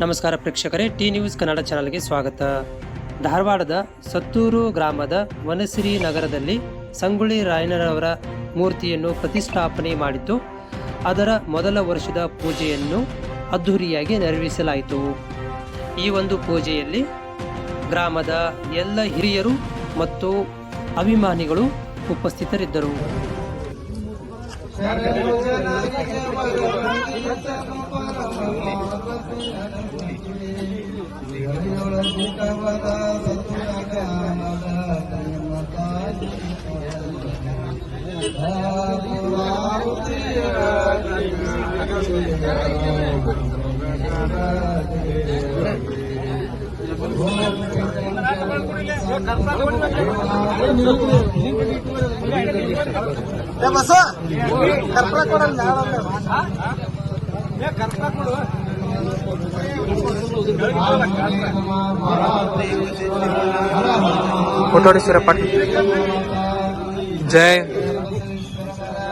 ನಮಸ್ಕಾರ ಪ್ರೇಕ್ಷಕರೇ T news Kannada ಚಾನಲ್ಗೆ ಸ್ವಾಗತ. ಧಾರವಾಡದ ಸತ್ತೂರು ಗ್ರಾಮದ ವನಸಿರಿ ನಗರದಲ್ಲಿ ಸಂಗೊಳ್ಳಿ ರಾಯಣ್ಣರವರ ಮೂರ್ತಿಯನ್ನು ಪ್ರತಿಷ್ಠಾಪನೆ ಮಾಡಿತು ಅದರ ಮೊದಲ ವರ್ಷದ ಪೂಜೆಯನ್ನು ಅದ್ಧೂರಿಯಾಗಿ ನೆರವೇರಿಸಲಾಯಿತು. ಈ ಒಂದು ಪೂಜೆಯಲ್ಲಿ ಗ್ರಾಮದ ಎಲ್ಲ ಹಿರಿಯರು ಮತ್ತು ಅಭಿಮಾನಿಗಳು ಉಪಸ್ಥಿತರಿದ್ದರು. ಬಸ ಕರ್ಪೂರ ಕೊಡಲ್ಲ ಕರ್ಪೂರ ಕೊಡು ಕೋಟೋಡೇಶ್ವರ ಪಾಟೀಲ್ ಜಯ